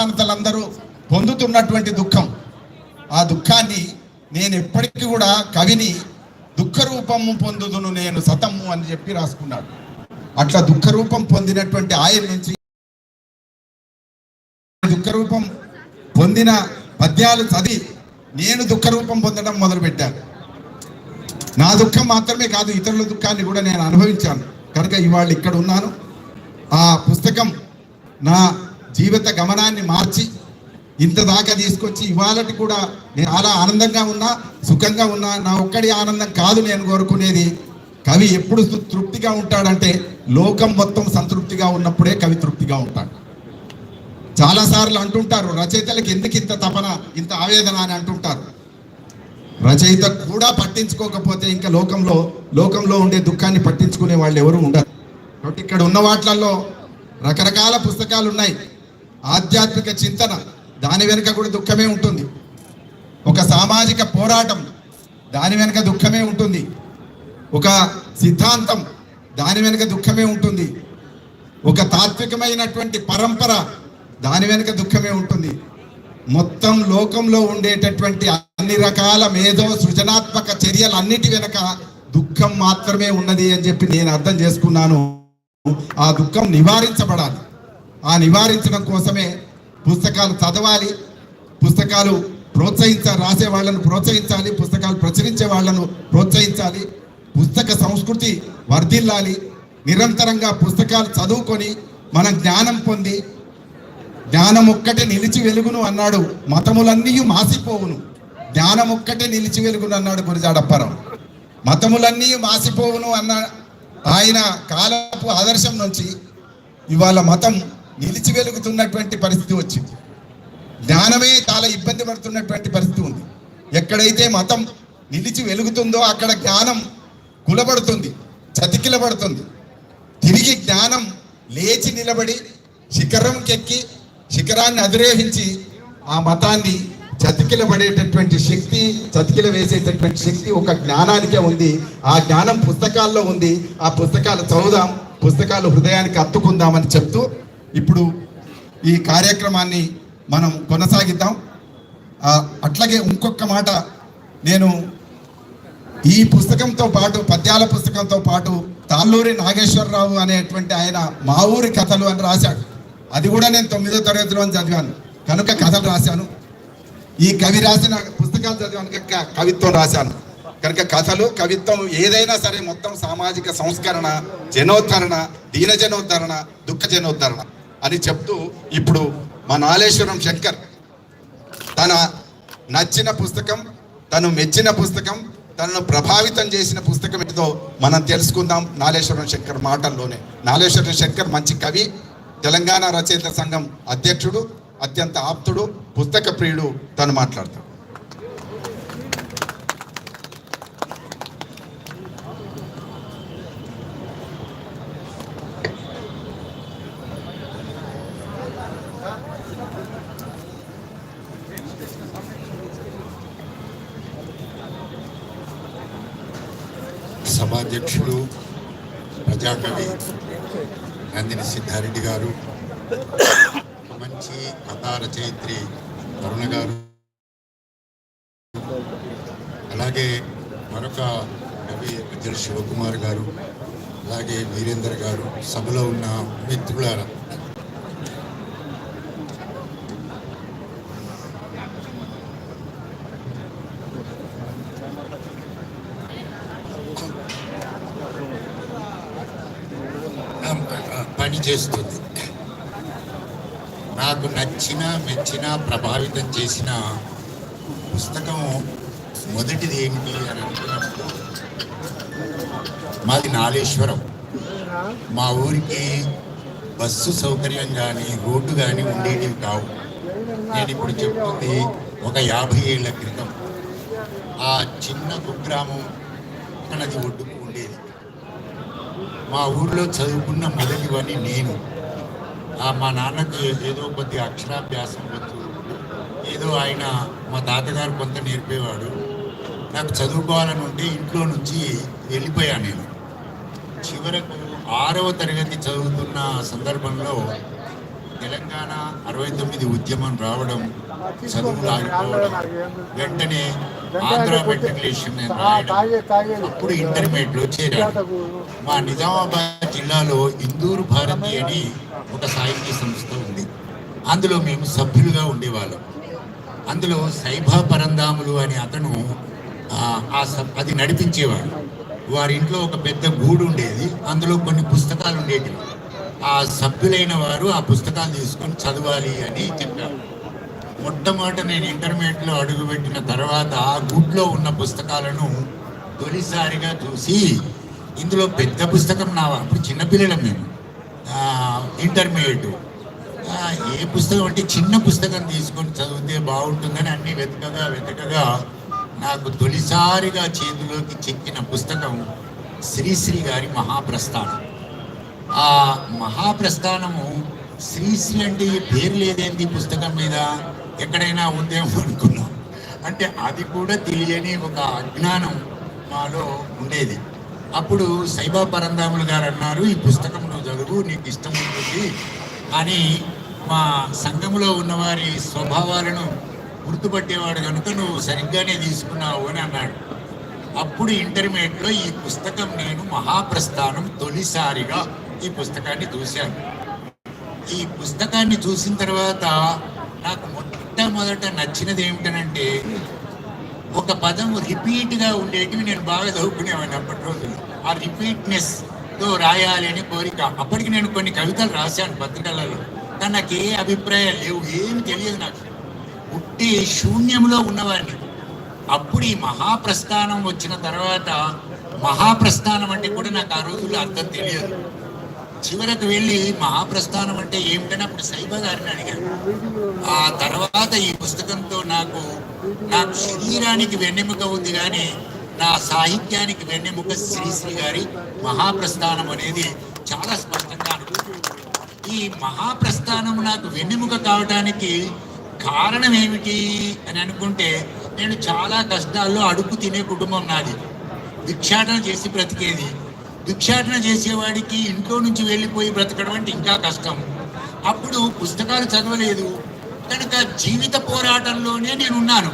సమానతలందరూ పొందుతున్నటువంటి దుఃఖం. ఆ దుఃఖాన్ని నేను ఎప్పటికీ కూడా కవిని దుఃఖరూపము పొందుదును నేను సతము అని చెప్పి రాసుకున్నాడు. అట్లా దుఃఖ రూపం పొందినటువంటి ఆయన నుంచి దుఃఖరూపం పొందిన పద్యాలు చదివి నేను దుఃఖ రూపం పొందడం మొదలుపెట్టాను. నా దుఃఖం మాత్రమే కాదు ఇతరుల దుఃఖాన్ని కూడా నేను అనుభవించాను. కనుక ఇవాళ ఇక్కడ ఉన్నాను. ఆ పుస్తకం నా జీవిత గమనాన్ని మార్చి ఇంత దాకా తీసుకొచ్చి ఇవాళటి కూడా నేను చాలా ఆనందంగా ఉన్నా సుఖంగా ఉన్నా నా ఒక్కడి ఆనందం కాదు నేను కోరుకునేది. కవి ఎప్పుడు తృప్తిగా ఉంటాడంటే లోకం మొత్తం సంతృప్తిగా ఉన్నప్పుడే కవి తృప్తిగా ఉంటాడు. చాలా సార్లు అంటుంటారు రచయితలకు ఎందుకు ఇంత తపన ఇంత ఆవేదన అని అంటుంటారు. రచయిత కూడా పట్టించుకోకపోతే ఇంకా లోకంలో లోకంలో ఉండే దుఃఖాన్ని పట్టించుకునే వాళ్ళు ఎవరు ఉండరు. కాబట్టి ఇక్కడ ఉన్న వాటిలలో రకరకాల పుస్తకాలు ఉన్నాయి ఆధ్యాత్మిక చింతన దాని వెనుక కూడా దుఃఖమే ఉంటుంది. ఒక సామాజిక పోరాటం దాని వెనుక దుఃఖమే ఉంటుంది. ఒక సిద్ధాంతం దాని వెనుక దుఃఖమే ఉంటుంది. ఒక తాత్వికమైనటువంటి పరంపర దాని వెనుక దుఃఖమే ఉంటుంది. మొత్తం లోకంలో ఉండేటటువంటి అన్ని రకాల మేధో సృజనాత్మక చర్యలన్నిటి వెనక దుఃఖం మాత్రమే ఉన్నది అని చెప్పి నేను అర్థం చేసుకున్నాను. ఆ దుఃఖం నివారించబడాలి. ఆ నివారించడం కోసమే పుస్తకాలు చదవాలి పుస్తకాలు ప్రోత్సహించ రాసే వాళ్ళను ప్రోత్సహించాలి పుస్తకాలు ప్రచురించే వాళ్ళను ప్రోత్సహించాలి పుస్తక సంస్కృతి వర్ధిల్లాలి నిరంతరంగా పుస్తకాలు చదువుకొని మన జ్ఞానం పొంది జ్ఞానం ఒక్కటే నిలిచి వెలుగును అన్నాడు మతములన్నీ మాసిపోవును. జ్ఞానం ఒక్కటే నిలిచి వెలుగును అన్నాడు గురిజాడప్పారావు మతములన్నీ మాసిపోవును అన్న ఆయన కాలపు ఆదర్శం నుంచి ఇవాళ మతం నిలిచి వెలుగుతున్నటువంటి పరిస్థితి వచ్చింది. జ్ఞానమే చాలా ఇబ్బంది పడుతున్నటువంటి పరిస్థితి ఉంది. ఎక్కడైతే మతం నిలిచి వెలుగుతుందో అక్కడ జ్ఞానం కులబడుతుంది చతికిలబడుతుంది. తిరిగి జ్ఞానం లేచి నిలబడి శిఖరంకెక్కి శిఖరాన్ని అధిరోహించి ఆ మతాన్ని చతికిలబడేటటువంటి శక్తి చతికిల వేసేటటువంటి శక్తి ఒక జ్ఞానానికే ఉంది. ఆ జ్ఞానం పుస్తకాల్లో ఉంది. ఆ పుస్తకాలు చదువుదాం పుస్తకాలు హృదయానికి అత్తుకుందామని చెప్తూ ఇప్పుడు ఈ కార్యక్రమాన్ని మనం కొనసాగిద్దాం. అట్లాగే ఇంకొక మాట నేను ఈ పుస్తకంతో పాటు పద్యాల పుస్తకంతో పాటు తాళ్ళూరి నాగేశ్వరరావు అనేటువంటి ఆయన మా ఊరి కథలు అని రాశాడు. అది కూడా నేను తొమ్మిదో తరగతిలో చదివాను. కనుక కథలు రాశాను. ఈ కవి రాసిన పుస్తకాలు చదివాను. కనుక కవిత్వం రాశాను. కనుక కథలు కవిత్వం ఏదైనా సరే మొత్తం సామాజిక సంస్కరణ జనోద్ధరణ దీన జనోద్ధరణ దుఃఖ జనోద్ధరణ అని చెప్తూ ఇప్పుడు మా నాలేశ్వరం శంకర్ తన నచ్చిన పుస్తకం తను మెచ్చిన పుస్తకం తనను ప్రభావితం చేసిన పుస్తకం ఏదో మనం తెలుసుకుందాం నాలేశ్వరం శంకర్ మాటల్లోనే. నాలేశ్వరం శంకర్ మంచి కవి తెలంగాణ రచయిత సంఘం అధ్యక్షుడు అత్యంత ఆప్తుడు పుస్తక ప్రియుడు తను మాట్లాడతాడు. సభాధ్యక్షులు ప్రజాకవి నందిని సిద్ధారెడ్డి గారు మంచి కథా రచయిత్రి కరుణ గారు అలాగే మరొక కవి అజర్ శివకుమార్ గారు అలాగే వీరేందర్ గారు సభలో ఉన్న మిత్రుల పని చేస్తుంది నచ్చిన మెచ్చిన ప్రభావితం చేసిన పుస్తకం మొదటిది ఏమిటి అని అనుకున్నప్పుడు మాది నాలేశ్వరం మా ఊరికి బస్సు సౌకర్యం కానీ రోడ్డు కానీ ఉండేటివి కావు. నేను ఇప్పుడు చెప్తుంది ఒక యాభై ఏళ్ళ క్రితం. ఆ చిన్న కుగ్రామం నది ఒడ్డుకు ఉండేది. మా ఊర్లో చదువుకున్న మొదటివని నేను. మా నాన్నకి ఏదో కొద్ది అక్షరాభ్యాసం వచ్చు. ఏదో ఆయన మా తాతగారు కొంత నేర్పేవాడు. నాకు చదువుకోవాలని ఉంటే ఇంట్లో నుంచి వెళ్ళిపోయాను నేను. చివరకు ఆరవ తరగతి చదువుతున్న సందర్భంలో తెలంగాణ అరవై తొమ్మిది ఉద్యమం రావడం చదువులు ఆగిపోవడం వెంటనే ఆంధ్ర మెట్రికులేషన్ నేను రాయడం అప్పుడు ఇంటర్మీడియట్లో చేరాను. మా నిజామాబాద్ జిల్లాలో ఇందూరు భారతి అని ఒక సాహిత్య సంస్థ ఉంది. అందులో మేము సభ్యులుగా ఉండేవాళ్ళం. అందులో సైభా పరందాములు అనే అతను ఆ, సబ్- అది నడిపించేవాడు. వారి ఇంట్లో ఒక పెద్ద గూడు ఉండేది. అందులో కొన్ని పుస్తకాలు ఉండేటివి. ఆ సభ్యులైన వారు ఆ పుస్తకాలు తీసుకొని చదవాలి అని చెప్పారు. మొట్టమొదట నేను ఇంటర్మీడియట్లో అడుగుపెట్టిన తర్వాత ఆ గుడ్లో ఉన్న పుస్తకాలను తొలిసారిగా చూసి ఇందులో పెద్ద పుస్తకం నా అప్పుడు చిన్నపిల్లలం మేము. ఇంటర్మీడియట్ ఏ పుస్తకం అంటే చిన్న పుస్తకం తీసుకొని చదివితే బాగుంటుందని అన్ని వెతకగా వెతకగా నాకు తొలిసారిగా చేతిలోకి చెక్కిన పుస్తకం శ్రీశ్రీ గారి మహాప్రస్థానం. ఆ మహాప్రస్థానము శ్రీశ్రీ అంటే ఈ పేరు లేదేంటి పుస్తకం మీద? ఎక్కడైనా ఉందేమో అనుకున్నాం. అంటే అది కూడా తెలియని ఒక అజ్ఞానం మాలో ఉండేది. అప్పుడు సైబా పరందాములు గారు అన్నారు ఈ పుస్తకం నువ్వు చదువు నీకు ఇష్టం ఉంటుంది. అని మా సంఘంలో ఉన్నవారి స్వభావాలను గుర్తుపట్టేవాడు కనుక నువ్వు సరిగ్గానే తీసుకున్నావు అని అన్నాడు. అప్పుడు ఇంటర్మీడియట్లో ఈ పుస్తకం నేను మహాప్రస్థానం తొలిసారిగా ఈ పుస్తకాన్ని చూశాను. ఈ పుస్తకాన్ని చూసిన తర్వాత నాకు మొట్టమొదట నచ్చినది ఏమిటనంటే ఒక పదం రిపీట్గా ఉండేటివి నేను బాగా చదువుకునేవాడిని అప్పటి రోజుల్లో. ఆ రిపీట్నెస్తో రాయాలి అని కోరిక. అప్పటికి నేను కొన్ని కవితలు రాశాను పత్రికలలో. కానీ నాకు ఏ అభిప్రాయాలు లేవు ఏమి తెలియదు నాకు. పుట్టి శూన్యంలో ఉన్నవాడిని. అప్పుడు ఈ మహాప్రస్థానం వచ్చిన తర్వాత మహాప్రస్థానం అంటే కూడా నాకు ఆ రోజుల్లో అర్థం తెలియదు. చివరకు వెళ్ళి మహాప్రస్థానం అంటే ఏమిటని అప్పుడు సైబా గారిని అడిగాను. ఆ తర్వాత ఈ పుస్తకంతో నాకు నా శరీరానికి వెన్నెముక ఉంది కానీ నా సాహిత్యానికి వెన్నెముక శ్రీశ్రీ గారి మహాప్రస్థానం అనేది చాలా స్పష్టంగా అనుకుంటుంది ఈ మహాప్రస్థానం నాకు వెన్నెముక కావడానికి కారణం ఏమిటి అని అనుకుంటే నేను చాలా కష్టాల్లో అడుగు తినే కుటుంబం నాది. భిక్షాటన చేసి బ్రతికేది. భిక్షాటన చేసేవాడికి ఇంట్లో నుంచి వెళ్ళిపోయి బ్రతకడం అంటే ఇంకా కష్టం. అప్పుడు పుస్తకాలు చదవలేదు. కనుక జీవిత పోరాటంలోనే నేను ఉన్నాను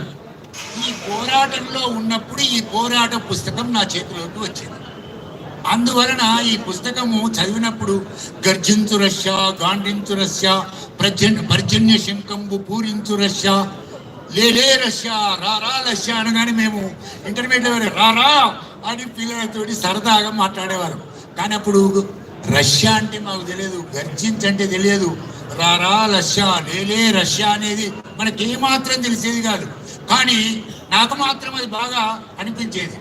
ఈ పోరాటంలో ఉన్నప్పుడు ఈ పోరాట పుస్తకం నా చేతిలోకి వచ్చింది. అందువలన ఈ పుస్తకము చదివినప్పుడు గర్జించు రష్య గాండ్రించు రష్య ప్రజన్ పర్జన్య శంకంబు పూరించు రష్య లేలే రష్య రారా రష్య అనగానే మేము ఇంటర్మీడియట్ రారా అని పిల్లలతోటి సరదాగా మాట్లాడేవారు కానీ అప్పుడు రష్యా అంటే మాకు తెలియదు గర్జించంటే తెలియదు రారా రష్యా లేలే రష్యా అనేది మనకి ఏమాత్రం తెలిసేది కాదు. కానీ నాకు మాత్రం అది బాగా అనిపించేది.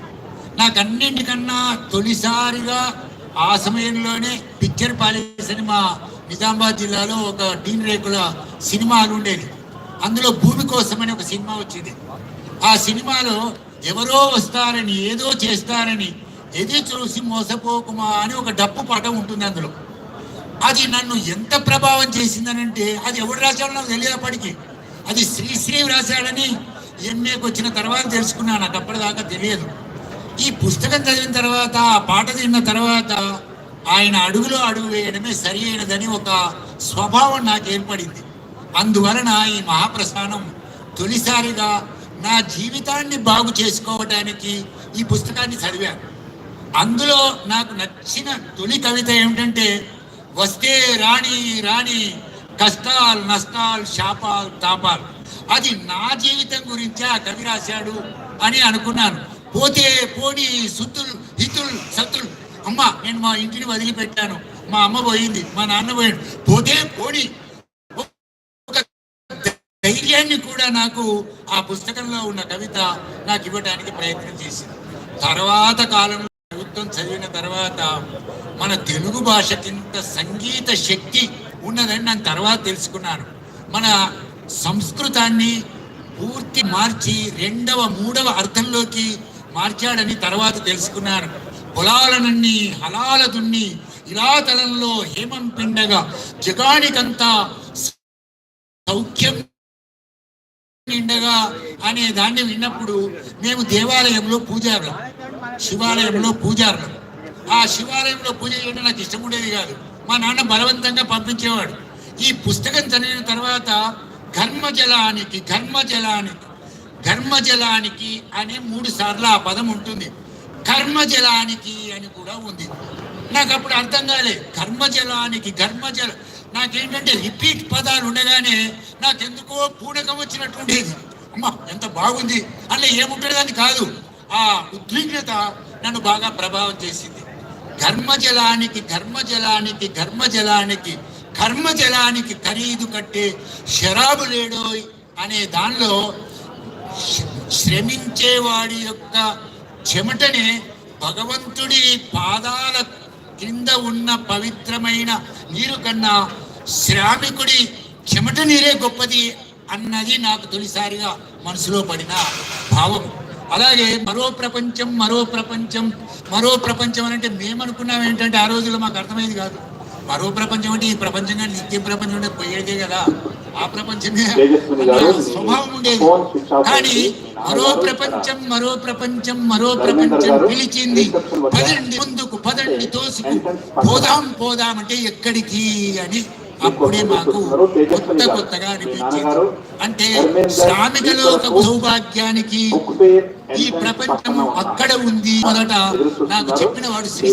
నాకు అన్నింటికన్నా తొలిసారిగా ఆ సమయంలోనే పిక్చర్ ప్యాలెస్ అని మా నిజామాబాద్ జిల్లాలో ఒక టీన్ రేకుల సినిమాలు ఉండేది. అందులో భూమి కోసమని ఒక సినిమా వచ్చింది. ఆ సినిమాలో ఎవరో వస్తారని ఏదో చేస్తారని ఎది చూసి మోసపోకుమా అని ఒక డప్పు పాట ఉంటుంది అందులో. అది నన్ను ఎంత ప్రభావం చేసిందనంటే అది ఎవడు రాశాడో నాకు తెలియప్పటికీ అది శ్రీశ్రీ రాశాడని ఎంఏకి వచ్చిన తర్వాత తెలుసుకున్నాను నాకు అప్పటిదాకా తెలియదు. ఈ పుస్తకం చదివిన తర్వాత ఆ పాట తిన్న తర్వాత ఆయన అడుగులో అడుగు వేయడమే సరి అయినదని ఒక స్వభావం నాకు ఏర్పడింది. అందువలన ఈ మహాప్రస్థానం తొలిసారిగా నా జీవితాన్ని బాగు చేసుకోవడానికి ఈ పుస్తకాన్ని చదివాను. అందులో నాకు నచ్చిన తొలి కవిత ఏమిటంటే వస్తే రాణి రాణి కష్టాలు నష్టాలు శాపాలు తాపాలు. అది నా జీవితం గురించి ఆ కవి రాశాడు అని అనుకున్నాను. పోతే పోని సుత్తులు హితులు సత్తులు. అమ్మ నేను మా ఇంటిని వదిలిపెట్టాను. మా అమ్మ పోయింది మా నాన్న పోయాడు. పోతే పోని ఒక ధైర్యాన్ని కూడా నాకు ఆ పుస్తకంలో ఉన్న కవిత నాకు ఇవ్వడానికి ప్రయత్నం చేసింది. తర్వాత కాలంలో ప్రభుత్వం చదివిన తర్వాత మన తెలుగు భాషకింత సంగీత శక్తి ఉన్నదని నేను తర్వాత తెలుసుకున్నాను. మన సంస్కృతాన్ని పూర్తి మార్చి రెండవ మూడవ అర్థంలోకి మార్చాడని తర్వాత తెలుసుకున్నాను. పొలాలనన్ని హలాల దున్ని ఇలా తలంలో హేమం పిండగా జగానికంతా సౌఖ్యం నిండగా అనే దాన్ని విన్నప్పుడు మేము దేవాలయంలో పూజారులం శివాలయంలో పూజారులం. ఆ శివాలయంలో పూజ చేయడం నాకు ఇష్టం ఉండేది కాదు. మా నాన్న బలవంతంగా పంపించేవాడు. ఈ పుస్తకం చదివిన తర్వాత ఘర్మజలానికి ఘర్మజలానికి ఘర్మజలానికి అని మూడు సార్లు ఆ పదం ఉంటుంది. కర్మజలానికి అని కూడా ఉంది. నాకు అప్పుడు అర్థం కాలే. కర్మజలానికి ఘర్మజల నాకేంటంటే రిపీట్ పదాలు ఉండగానే నాకెందుకో పూనకం వచ్చినట్టు ఉండేది. అమ్మా ఎంత బాగుంది. అలా ఏముంటుంది కాదు. ఆ ఉద్విగ్నత నన్ను బాగా ప్రభావం చేసింది. ధర్మజలానికి ధర్మజలానికి ధర్మజలానికి కర్మజలానికి ఖరీదు కట్టే శరాబు లేడోయ్ అనే దానిలో శ్రమించేవాడి యొక్క చెమటనే భగవంతుడి పాదాల కింద ఉన్న పవిత్రమైన నీరు కన్నా శ్రామికుడి చెమట నీరే గొప్పది అన్నది నాకు తొలిసారిగా మనసులో పడిన భావం. అలాగే మరో ప్రపంచం మరో ప్రపంచం మరో ప్రపంచం అని అంటే మేమనుకున్నాం ఏంటంటే ఆ రోజుల్లో మాకు అర్థమైంది కాదు. మరో ప్రపంచం అంటే ఈ ప్రపంచం కానీ నిత్య ప్రపంచం అంటే పోయేదే కదా. ఆ ప్రపంచమే స్వభావం ఉండేది. కానీ మరో ప్రపంచం మరో ప్రపంచం మరో ప్రపంచం పిలిచింది. పదండి ముందుకు పదండి తోసుకు. పోదాం పోదాం అంటే ఎక్కడికి అని. అప్పుడే మాకు కొత్త కొత్తగా అనిపించింది. అంటే ధర్మేంద్ర శ్రామిక లోక ఈశ్వరపు సౌభాగ్యానికి ఈ ఎంట్రన్స్ ప్రపంచం పక్కన ఉన్న అక్కడ ఉంది. మొదట. నాకు చెప్పిన వాడు శ్రీ